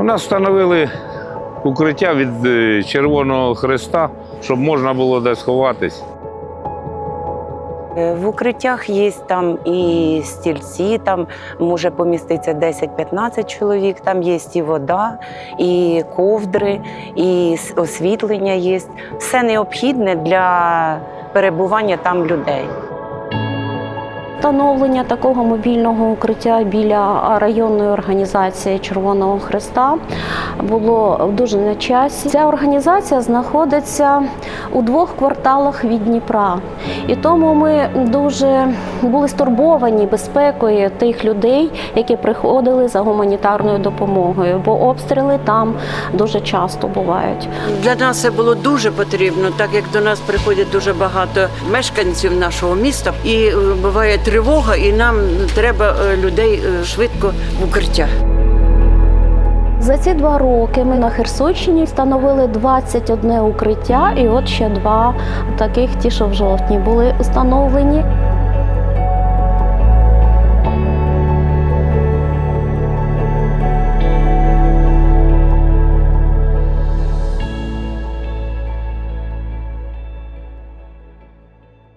У нас встановили укриття від е, Червоного Хреста, щоб можна було десь ховатись. Е, В укриттях є там і стільці, там може поміститися 10-15 чоловік, там є і вода, і ковдри, і освітлення є. Все необхідне для перебування там людей. Встановлення такого мобільного укриття біля районної організації Червоного Христа було дуже на часі. Ця організація знаходиться у двох кварталах від Дніпра, і тому ми дуже були стурбовані безпекою тих людей, які приходили за гуманітарною допомогою, бо обстріли там дуже часто бувають. Для нас це було дуже потрібно, так як до нас приходять дуже багато мешканців нашого міста, і е, буває тривога, і нам треба е, людей е, швидко в укриття. За ці два роки ми на Херсонщині встановили 21 укриття, і от ще два таких, ті, що в жовтні були встановлені.